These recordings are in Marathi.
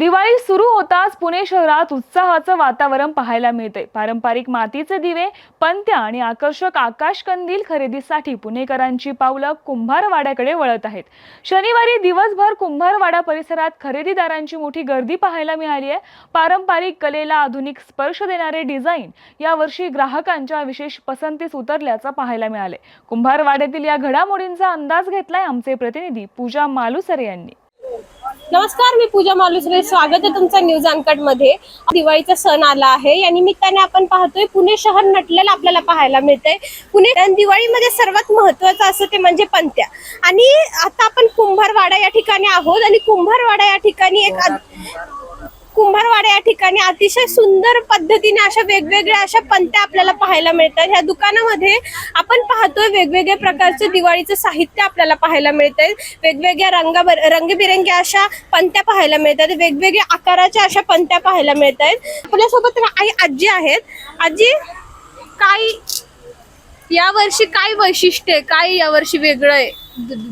दिवाळी सुरू होताच पुणे शहरात उत्साहाचं वातावरण पाहायला मिळते पारंपरिक मातीचे दिवे पंत्या आणि आकर्षक आकाश कंदील खरेदीसाठी पुणेकरांची पावलं कुंभारवाड्याकडे वळत आहेत. शनिवारी दिवसभर कुंभारवाडा परिसरात खरेदीदारांची मोठी गर्दी पाहायला मिळाली आहे. पारंपरिक कलेला आधुनिक स्पर्श देणारे डिझाईन यावर्षी ग्राहकांच्या विशेष पसंतीस उतरल्याचं पाहायला मिळाले कुंभारवाड्यातील या घडामोडींचा अंदाज घेतलाय आमचे प्रतिनिधी पूजा मालुसरे यांनी. नमस्कार मी पूजा मालुसरे. स्वागत आहे तुमचं न्यूज अनकटमध्ये. दिवाळीचा सण आला आहे. या निमित्ताने आपण पाहतोय पुणे शहर नटलेलं आपल्याला पाहायला मिळतंय. पुणे दिवाळीमध्ये सर्वात महत्वाचं असं ते म्हणजे पंत्या. आणि आता आपण कुंभारवाडा या ठिकाणी आहोत आणि कुंभारवाडा या ठिकाणी एक कुंभारवाडा या ठिकाणी अतिशय सुंदर पद्धतीने अशा वेगवेगळ्या अशा पंत्या आपल्याला पाहायला मिळतात. ह्या दुकानामध्ये आपण पाहतोय वेगवेगळ्या प्रकारचे दिवाळीचं साहित्य आपल्याला पाहायला मिळतंय. वेगवेगळ्या रंगा रंगबिरंगी अशा पंत्या पाहायला मिळतात. वेगवेगळ्या आकाराच्या अशा पंत्या पाहायला मिळत आहेत आपल्यासोबत आई आजी आहेत. आजी काय यावर्षी काय वैशिष्ट्य आहे? काय यावर्षी वेगळं आहे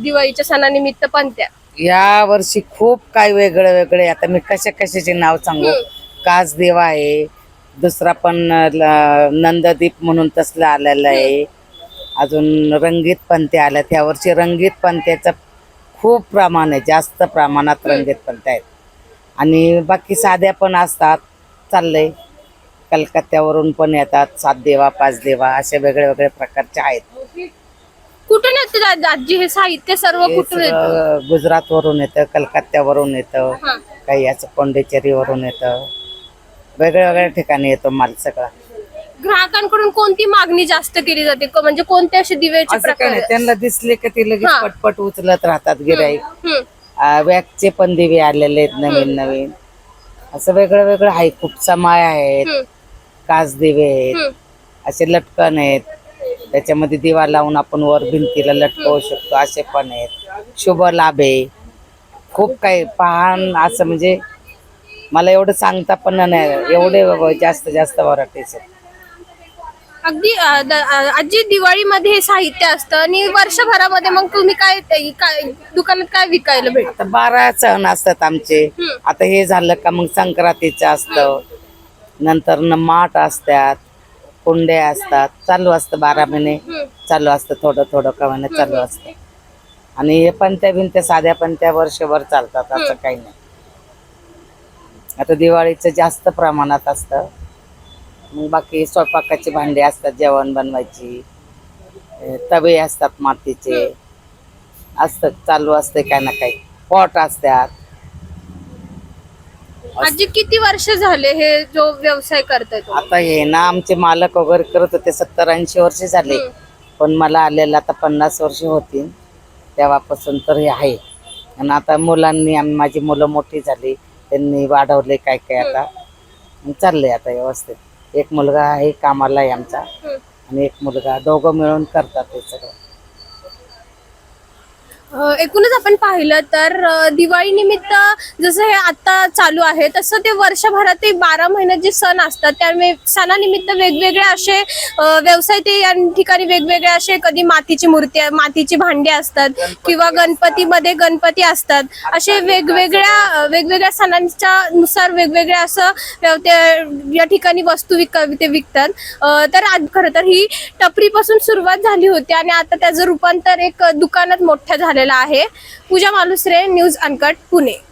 दिवाळीच्या सणानिमित्त पंत्या? या वर्षी खूप काय वेगळं वेगळे आता मी कशा कशाचे नाव सांगू? कास देवा आहे. दुसरा पण नंददीप म्हणून तसलं आलेलं आहे. अजून रंगीत पंत्या आल्या त्या वर्षी रंगीत पंत्याचं खूप प्रमाण आहे. जास्त प्रमाणात रंगीत पंत्या आहेत. आणि बाकी साध्या पण असतात. चाललंय. कलकत्त्यावरून पण येतात. सात देवा पाच देवा असे वेगळे वेगळे प्रकारचे आहेत. कुठून येते आजी हे साहित्य सर्व कुठून येतं सगळं गुजरातवरून येतं कलकत्त्यावरून येतं हा. काही असं पोंडिचेरीवरून येतं वेगळ्या वेगळ्या ठिकाणी येतो माल सगळा ग्राहकांकडून कोणती मागणी जास्त केली जाते क- म्हणजे कोणते असे दिव्याचे असं काही प्रकार नाही त्यांना दिसले का ते लगेच हा. पटपट उचलत राहतात गिराईक हम्म. वॅक्सचे पण दिवे आलेले आहेत नवीन नवीन असं वेगळं वेगळं आहे खूप समाय आहेत हम्म. काच दिवे आहेत हम्म. असे लटकन आहेत त्याच्यामध्ये दिवा लावून आपण वर भिंतीला लटकवू शकतो असे पण आहेत. शुभ लाभ. आहे खूप काही पाहण असं म्हणजे मला एवढं सांगता पण नाही एवढे जास्त जास्त व्हरायटीज आहेत. अगदी आजी दिवाळीमध्ये हे साहित्य असतं आणि वर्षभरामध्ये मग तुम्ही काय काय दुकानात काय विकायला भेट? आता बारा सण असतात आमचे. आता हे झालं का मग संक्रांतीचं असतं. नंतर न माठ असतात. कुंड्या असतात चालू असतं बारा महिने. चालू असतं थोडं थोडं का महिने चालू असतं. आणि हे पंत्या बिनत्या साध्या पंत्या वर्षभर चालतात असं काही नाही. आता दिवाळीचं जास्त प्रमाणात असतं. मग बाकी स्वयंपाकाची भांडी असतात जेवण बनवायची. तवे असतात मातीचे. असतं चालू असते काय ना काही. पॉट असतात. आजी किती वर्ष झाले हे जो व्यवसाय करताय तुम्ही? आता हे ना आमचे मालक वगैरे करत होते सत्तर ऐंशी वर्ष झाले. पण मला आलेलं आता पन्नास वर्ष होतील तेव्हापासून तर हे आहे. आणि आता मुलांनी आम- माझी मुलं मोठी झाली त्यांनी वाढवले काय काय आता. चाललंय आता व्यवस्थित. एक मुलगा आहे कामाला आहे आमचा. आणि एक मुलगा दोघं मिळून करतात ते सगळं. एकूणच आपण पाहिलं तर दिवाळी निमित्त जसं हे आता चालू आहे तसं ते वर्षभरात ते बारा महिन्यात जे सण असतात त्यामुळे सणानिमित्त वेगवेगळे असे व्यवसाय ते या ठिकाणी वेगवेगळे असे कधी मातीची मूर्ती मातीची भांडी असतात किंवा गणपतीमध्ये गणपती असतात. असे वेगवेगळ्या वेगवेगळ्या सणांच्या नुसार वेगवेगळे असं या ठिकाणी वस्तू विक ते विकतात. तर आज खरं तर ही टपरीपासून सुरुवात झाली होती आणि आता त्याचं रूपांतर एक दुकानात मोठ्या झालेला आहे. Pooja Malusare news uncut Pune.